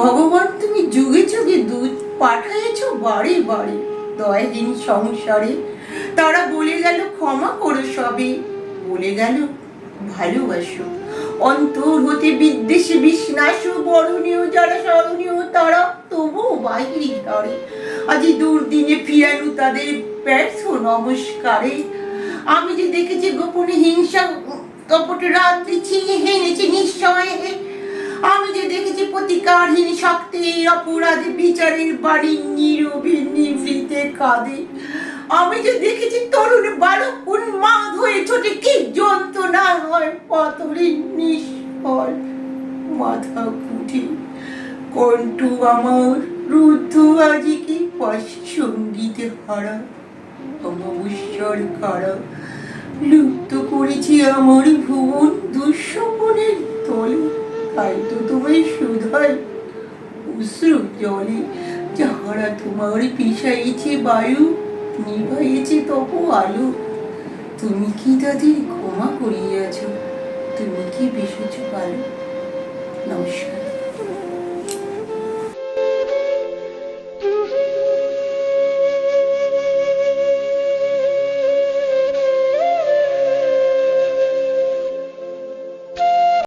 ভগবান, তুমি যুগে যুগে দুধ পাঠাইছ বাড়ি বাড়ি, দয়াহীন সংসারে। তারা বলে গেল, ক্ষমা করো সবে। বলে গেল, ভালোবাসো। অন্তর হতে বিদ্বেষে বিশ্বাস বরণীয় যারা স্মরণীয়, তারা তবুও বাহিরি ধরে আজ দুর্দিনে ফিরালু তাদের ব্যর্থ নমস্কারে। আমি যে দেখেছি গোপনে হিংসা কপটে রাত্রি ছিঁড়ে হেনেছে প্রতিকারহীন শক্তির অপরাধে বিচারের বাড়ি নীরবে নিভৃতে কাঁদে। আমি যে দেখেছি তরুণ বালক, উন্মাদ হয়ে ছোটে কি যন্ত্রণা হয়, পাথরের নিষ্ফল মাথা কুঠি কণ্ঠ আমার, রুদ্ধ আজিকে পাশ সঙ্গীতে হারা, অমাবস্যার কারা। লুপ্ত করেছি আমার ভুবন, দুঃস্বপনের তাই তো তোমায় শুধাই অশ্রু জলে যাহারা তোমার পিছাইছে বায়ু নিভাইছে তপ আলো, তুমি কি তাদের ক্ষমা করিয়াছ? তুমি কি বেসেছ ভালো নমস্কার।